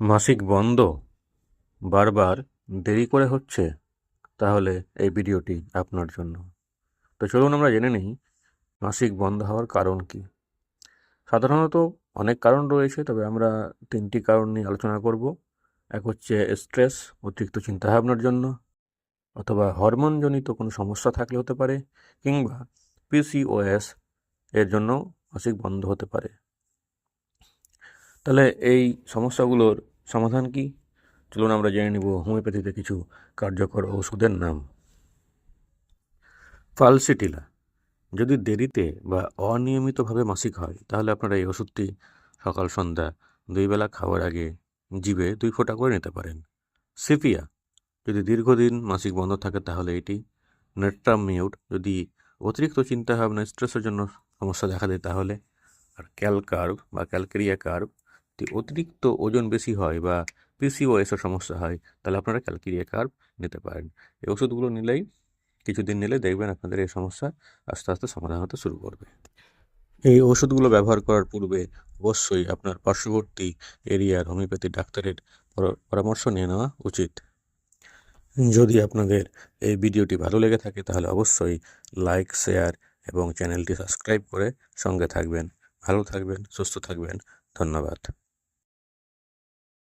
মাসিক বন্ধ? বারবার দেরি করে হচ্ছে? তাহলে এই ভিডিওটি আপনার জন্য। তো চলুন আমরা জেনে নিই মাসিক বন্ধ হওয়ার কারণ কি। সাধারণত অনেক কারণ রয়েছে, তবে আমরা তিনটি কারণ নিয়ে আলোচনা করব। এক হচ্ছে স্ট্রেস, অতিরিক্ত চিন্তাভাবনার জন্য, অথবা হরমোনজনিত কোনো সমস্যা থাকলে হতে পারে, কিংবা পিসিওএস এর জন্য মাসিক বন্ধ হতে পারে। তাহলে এই সমস্যাগুলোর সমাধান কি? চলুন আমরা জেনে নিব হোমিওপ্যাথিতে কিছু কার্যকর ওষুধের নাম। ফালসিটিলা। যদি দেরিতে বা অনিয়মিতভাবে মাসিক হয়, তাহলে আপনারা এই ওষুধটি সকাল, সন্ধ্যা দুই বেলা খাওয়ার আগে জিভে দুই ফোঁটা করে নিতে পারেন। সিপিয়া যদি দীর্ঘদিন মাসিক বন্ধ থাকে, তাহলে এটি নেট্রাম মিউট যদি অতিরিক্ত চিন্তাভাবনা, স্ট্রেসের জন্য সমস্যা দেখা দেয়, তাহলে আর ক্যালকার্ভ বা ক্যালকেরিয়া কার্ভ অতিরিক্ত ওজন বেশি হয় বা পিসিওএসের সমস্যা হয়, তাহলে আপনারা ক্যালকেরিয়া কার্ভ নিতে পারেন। এই ওষুধগুলো নিলেই কিছুদিন নিলে দেখবেন আপনাদের এই সমস্যা আস্তে আস্তে সমাধান হতে শুরু করবে। এই ওষুধগুলো ব্যবহার করার পূর্বে অবশ্যই আপনার পার্শ্ববর্তী এরিয়ার হোমিওপ্যাথি ডাক্তারের পর- পরামর্শ নিয়ে নেওয়া উচিত। যদি আপনাদের এই ভিডিওটি ভালো লেগে থাকে, তাহলে অবশ্যই লাইক, শেয়ার এবং চ্যানেলটি সাবস্ক্রাইব করে সঙ্গে থাকবেন। ভালো থাকবেন, সুস্থ থাকবেন। ধন্যবাদ।